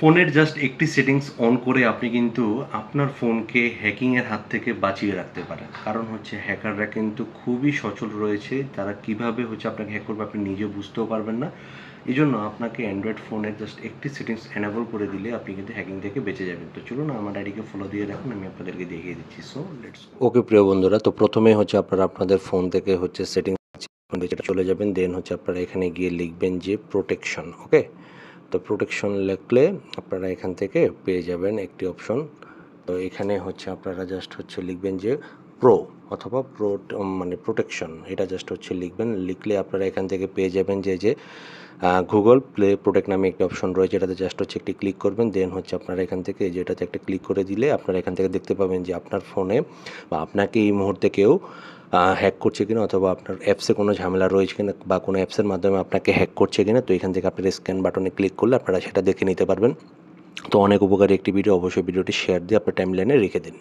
ফোনের জাস্ট একটি settings on করে আপনি কিন্তু আপনার ফোনকে হ্যাকিংয়ের হাত থেকে বাঁচিয়ে রাখতে পারেন। কারণ হচ্ছে হ্যাকাররা কিন্তু খুবই সচল রয়েছে। তারা কীভাবে হচ্ছে আপনাকে হ্যাক করবে আপনি নিজে বুঝতেও পারবেন না। এই জন্য আপনাকে অ্যান্ড্রয়েড ফোনের জাস্ট একটি সেটিংস এনাবল করে দিলে আপনি কিন্তু হ্যাকিং থেকে বেঁচে যাবেন। তো চলুন আমার আইডিকে ফলো দিয়ে রাখুন আমি আপনাদেরকে দেখিয়ে দিচ্ছি। সো লেটস ওকে প্রিয় বন্ধুরা, তো প্রথমে হচ্ছে আপনারা আপনাদের ফোন থেকে হচ্ছে সেটিংস যেটা চলে যাবেন দেন হচ্ছে আপনারা এখানে গিয়ে লিখবেন যে প্রোটেকশন ওকে তো প্রোটেকশন লিখলে আপনারা এখান থেকে পেয়ে যাবেন একটি অপশন তো এখানে হচ্ছে আপনারা জাস্ট হচ্ছে লিখবেন যে প্রো অথবা প্রো মানে প্রোটেকশন এটা জাস্ট হচ্ছে লিখবেন। লিখলে আপনারা এখান থেকে পেয়ে যাবেন যে যে গুগল প্লে প্রোটেক্ট নামে একটি অপশন রয়েছে। এটাতে জাস্ট হচ্ছে একটি ক্লিক করবেন। দেন হচ্ছে আপনারা এখান থেকে যেটাতে একটা ক্লিক করে দিলে আপনারা এখান থেকে দেখতে পাবেন যে আপনার ফোনে বা আপনাকে এই মুহূর্তে কেউ হ্যাক করছে কিনা অথবা আপনার অ্যাপসে কোনো ঝামেলা রয়েছে কিনা বা কোনো অ্যাপসের মাধ্যমে আপনাকে হ্যাক করছে কিনা, তো এখান থেকে আপনার স্ক্যান বাটনে ক্লিক করলে আপনারা সেটা দেখে নিতে পারবেন। তো অনেক উপকারী একটি ভিডিও অবশ্যই ভিডিওটি শেয়ার দিয়ে আপনার টাইম লাইনে রেখে দিন।